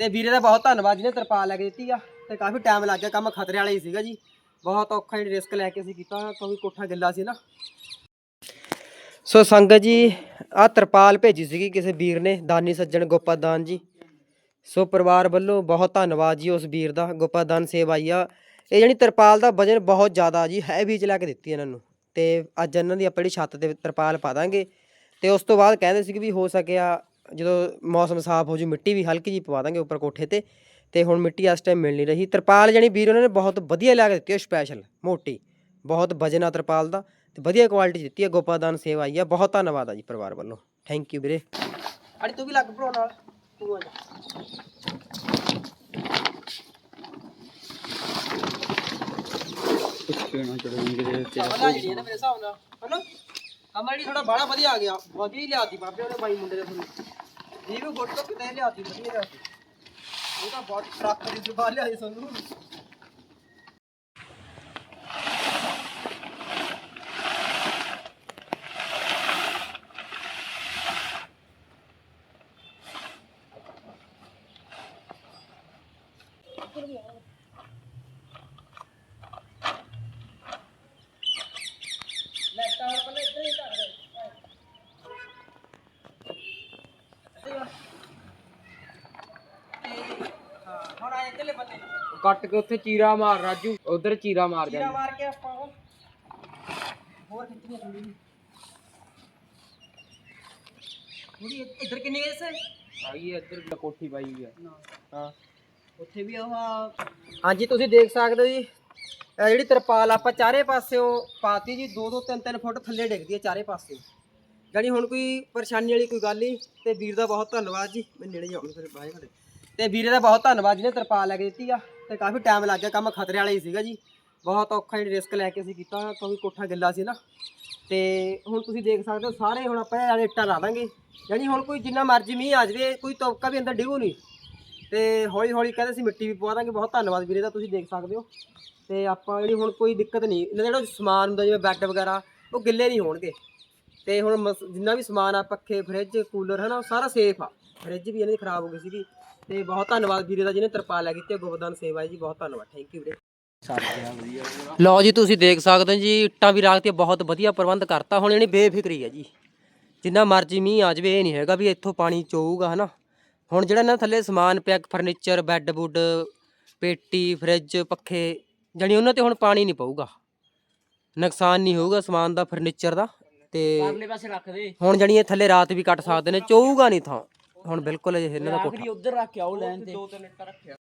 ਤੇ ਵੀਰੇ ਦਾ ਬਹੁਤ ਧੰਨਵਾਦ ਜਿਹਨੇ ਤਰਪਾਲ ਲੈ ਕੇ ਦਿੱਤੀ ਆ। ਤੇ ਕਾਫੀ ਟਾਈਮ ਲੱਗ ਗਿਆ ਕੰਮ ਖਤਰੇ ਵਾਲਾ ਹੀ ਸੀਗਾ ਜੀ। ਬਹੁਤ ਔਖਾ ਹੀ ਰਿਸਕ ਲੈ ਕੇ ਅਸੀਂ ਕੀਤਾ, ਕਿਉਂਕਿ ਕੋਠਾ ਗਿੱਲਾ ਸੀ ਨਾ। ਸੋ ਸੰਗਤ ਜੀ ਆ ਤਰਪਾਲ ਭੇਜੀ ਸੀਗੀ ਕਿਸੇ ਵੀਰ ਨੇ, ਦਾਨੀ ਸੱਜਣ ਗੋਪਾਦਾਨ ਜੀ। ਸੋ ਪਰਿਵਾਰ ਵੱਲੋਂ ਬਹੁਤ ਧੰਨਵਾਦ ਜੀ ਉਸ ਵੀਰ ਦਾ, ਗੋਪਾਦਾਨ ਸੇਵ ਆਈ ਆ ਇਹ ਜਿਹੜੀ ਤਰਪਾਲ ਦਾ ਵਜਨ ਬਹੁਤ ਜ਼ਿਆਦਾ ਜੀ ਹੈਵੀ ਚ ਲੈ ਕੇ ਦਿੱਤੀ ਇਹਨਾਂ ਨੂੰ। ਤੇ ਅੱਜ ਇਹਨਾਂ ਦੀ ਆਪਣੀ ਛੱਤ ਤੇ ਤਰਪਾਲ ਪਾ ਦਾਂਗੇ। ਤੇ ਉਸ ਤੋਂ ਬਾਅਦ ਕਹਿੰਦੇ ਸੀ ਕਿ ਵੀ ਹੋ ਸਕਿਆ ਜਦੋਂ ਮੌਸਮ ਸਾਫ਼ ਹੋ ਜੂ ਮਿੱਟੀ ਵੀ ਹਲਕੀ ਜੀ ਪਵਾ ਦਾਂਗੇ ਉੱਪਰ ਕੋਠੇ ਤੇ ਤੇ ਹੁਣ ਮਿੱਟੀ ਇਸ ਟਾਈਮ ਮਿਲ ਨਹੀਂ ਰਹੀ। ਤਰਪਾਲ ਜਾਨੀ ਵੀਰ ਉਹਨਾਂ ਨੇ ਬਹੁਤ ਵਧੀਆ ਲਿਆ ਕੇ ਦਿੱਤੀ ਹੈ ਸਪੈਸ਼ਲ ਮੋਟੀ। ਬਹੁਤ ਵਜਨ ਤਰਪਾਲ ਦਾ ਤੇ ਵਧੀਆ ਕੁਆਲਿਟੀ ਦਿੱਤੀ ਹੈ ਗੋਪਾਦਾਨ ਸੇਵਾ ਆਈ ਆ। ਬਹੁਤ ਧੰਨਵਾਦ ਆ ਜੀ ਪਰਿਵਾਰ ਵੱਲੋਂ। ਥੈਂਕ ਯੂ ਵੀਰੇ। ਅੜੀ ਤੂੰ ਵੀ ਲੱਗ ਭਰੋ ਨਾਲ। ਤੂੰ ਆ ਜਾ। ਚਾਵਲ ਆ ਜਿਹੜੀ ਹੈ ਨਾ ਮੇਰੇ ਹਿਸਾਬ ਨਾਲ। ਹਨਾ? ਕਮਲ ਥੋੜਾ ਬੜਾ ਵਧੀਆ ਆ ਗਿਆ। ਵਧੀਆ ਹੀ ਲਿਆਤੀ ਬਾਬੇ ਉਹਨੇ ਬਾਈ ਮੁੰਡੇ ਦੇ ਤੁਹਾਨੂੰ ਜੀ ਵੀ ਗੁੱਟ ਤੋਂ ਕਿਤੇ ਲਿਆਤੀ, ਵਧੀਆ ਲਿਆਤੀ। ਉਹ ਤਾਂ ਬਹੁਤ ਟਰੱਕ ਦੀ ਜ਼ੁਬਾਨ ਲਿਆਈ ਸਾਨੂੰ ਲੈਟਾ ਹੋਰ ਪਹਿਲਾਂ ਇੱਧਰ ਹੀ ਕਰ ਦੇ ਹਾਂ ਹੁਣ ਆ ਇੱਧਰਲੇ ਬੰਨੇ। ਕੱਟ ਕੇ ਉੱਥੇ ਚੀਰਾ ਮਾਰ ਰਾਜੂ। ਉਧਰ ਚੀਰਾ ਮਾਰ ਚੀਰਾ ਜਾ ਮਾਰ ਕੇ ਆਪਾਂ ਉਹ ਹੋਰ ਕਿੱਥੇ ਥੋੜੀ ਥੋੜੀ ਇੱਧਰ ਕਿੰਨੀ ਹੈ ਇਸੇ ਆਈ ਇੱਧਰ ਵੀ ਕੋਠੀ ਪਾਈ ਹੋਈ ਆ ਹਾਂ। ਉੱਥੇ ਵੀ ਉਹ ਹਾਂਜੀ ਤੁਸੀਂ ਦੇਖ ਸਕਦੇ ਹੋ ਜੀ। ਇਹ ਜਿਹੜੀ ਤਰਪਾਲ ਆਪਾਂ ਚਾਰੇ ਪਾਸਿਓਂ ਪਾਤੀ ਜੀ। 2 2 3 3 ਫੁੱਟ ਥੱਲੇ ਡਿੱਗਦੀ ਹੈ ਚਾਰੇ ਪਾਸੇ। ਜਾਣੀ ਹੁਣ ਕੋਈ ਪਰੇਸ਼ਾਨੀ ਵਾਲੀ ਕੋਈ ਗੱਲ ਨਹੀਂ। ਤੇ ਵੀਰ ਦਾ ਬਹੁਤ ਧੰਨਵਾਦ ਜੀ। ਮੈਂ ਨੇੜੇ ਜਾਉਂ ਫਿਰ ਬਾਹਰ ਖੜੇ ਤੇ ਵੀਰੇ ਦਾ ਬਹੁਤ ਧੰਨਵਾਦ ਜਿਹਨੇ ਤਰਪਾਲ ਲੈ ਕੇ ਦਿੱਤੀ ਆ, ਤੇ ਕਾਫੀ ਟਾਈਮ ਲੱਗ ਗਿਆ, ਕੰਮ ਖਤਰੇ ਵਾਲਾ ਹੀ ਸੀਗਾ ਜੀ। ਬਹੁਤ ਔਖਾ ਹੀ ਰਿਸਕ ਲੈ ਕੇ ਅਸੀਂ ਕੀਤਾ, ਕਿਉਂਕਿ ਕੋਠਾ ਗਿੱਲਾ ਸੀ ਨਾ। ਤੇ ਹੁਣ ਤੁਸੀਂ ਦੇਖ ਸਕਦੇ ਹੋ, ਸਾਰੇ ਹੁਣ ਆਪਾਂ ਇਹ ਇੱਟਾਂ ਲਾ ਦਾਂਗੇ। ਜਾਣੀ ਹੁਣ ਕੋਈ ਜਿੰਨਾ ਮਰਜ਼ੀ ਮੀਂਹ ਆ ਜਾਵੇ, ਕੋਈ ਤੌਕਾ ਵੀ ਅੰਦਰ ਡਿੱਗੂ ਨਹੀਂ। ਤੇ ਹੌਲੀ ਹੌਲੀ ਕਹਿੰਦੇ ਸੀ ਮਿੱਟੀ ਵੀ ਪਵਾ ਦਾਂਗੇ, ਬਹੁਤ ਧੰਨਵਾਦ ਵੀਰੇ ਦਾ, ਤੁਸੀਂ ਦੇਖ ਸਕਦੇ ਹੋ। ਤੇ ਆਪਾਂ ਜਿਹੜੀ ਹੁਣ ਕੋਈ ਦਿੱਕਤ ਨਹੀਂ, ਇਹਨਾਂ ਦਾ ਜਿਹੜਾ ਸਮਾਨ ਹੁੰਦਾ, ਜਿਵੇਂ ਬੈੱਡ ਵਗੈਰਾ, ਉਹ ਗਿੱਲੇ ਨਹੀਂ ਹੋਣਗੇ। ਤੇ ਹੁਣ ਮਸ- ਜਿੰਨਾ ਵੀ ਸਮਾਨ ਆ, ਪੱਖੇ ਫ੍ਰਿਜ ਕੂਲਰ ਹੈ ਨਾ ਉਹ ਸਾਰਾ ਸੇਫ ਆ। ਫ੍ਰਿਜ ਵੀ ਇਹਨਾਂ ਦੀ ਖਰਾਬ ਹੋ ਗਈ ਸੀਗੀ। ਤੇ ਬਹੁਤ ਧੰਨਵਾਦ ਵੀਰੇ ਦਾ ਜਿਹਨੇ ਤਰਪਾਲ ਲੈ ਕੀਤੀ ਗੋਬਰਦਾਨ ਸੇਵਾ ਹੈ ਜੀ ਬਹੁਤ ਧੰਨਵਾਦ। ਥੈਂਕ ਯੂ ਵੀਰੇ। ਲਓ ਜੀ ਤੁਸੀਂ ਦੇਖ ਸਕਦੇ ਹੋ ਜੀ ਇੱਟਾਂ ਵੀ ਰਾਖਤੀਆਂ ਬਹੁਤ ਵਧੀਆ ਪ੍ਰਬੰਧ ਕਰਤਾ। ਹੁਣ ਇਹਨੀ ਬੇਫਿਕਰੀ ਹੈ ਜੀ। ਜਿੰਨਾ ਮਰਜ਼ੀ ਮੀਂਹ ਆ ਜਾਵੇ ਇਹ ਨਹੀਂ ਹੈਗਾ ਵੀ ਇੱਥੋਂ ਪਾਣੀ ਚੋਊਗਾ ਹਨਾ। ਹੁਣ ਜਿਹੜਾ ਇਹਨਾਂ ਥੱਲੇ ਸਮਾਨ ਪਿਆ ਫਰਨੀਚਰ ਬੈੱਡ ਬੁੱਡ ਪੇਟੀ ਫ੍ਰਿਜ ਪੱਖੇ ਜਾਣੀ ਉਹਨਾਂ ਤੇ ਹੁਣ ਪਾਣੀ ਨਹੀਂ ਪਊਗਾ। ਨੁਕਸਾਨ ਨਹੀਂ ਹੋਊਗਾ ਸਮਾਨ ਦਾ ਫਰਨੀਚਰ ਦਾ। ਤੇ ਪਰਲੇ ਪਾਸੇ ਰੱਖ ਦੇ। ਹੁਣ ਜਾਣੀ ਇਹ ਥੱਲੇ ਰਾਤ ਵੀ ਕੱਟ ਸਕਦੇ ਨੇ ਚੋਊਗਾ ਨਹੀਂ ਥਾਂ। ਹੁਣ ਬਿਲਕੁਲ ਇਹ ਇਹਨਾਂ ਦਾ ਕੋਠਾ। ਉਧਰ ਰੱਖ ਕੇ ਆਓ ਲੈਣ ਤੇ। ਦੋ ਤਿੰਨ ਇੱਟਾਂ ਰੱਖਿਆ।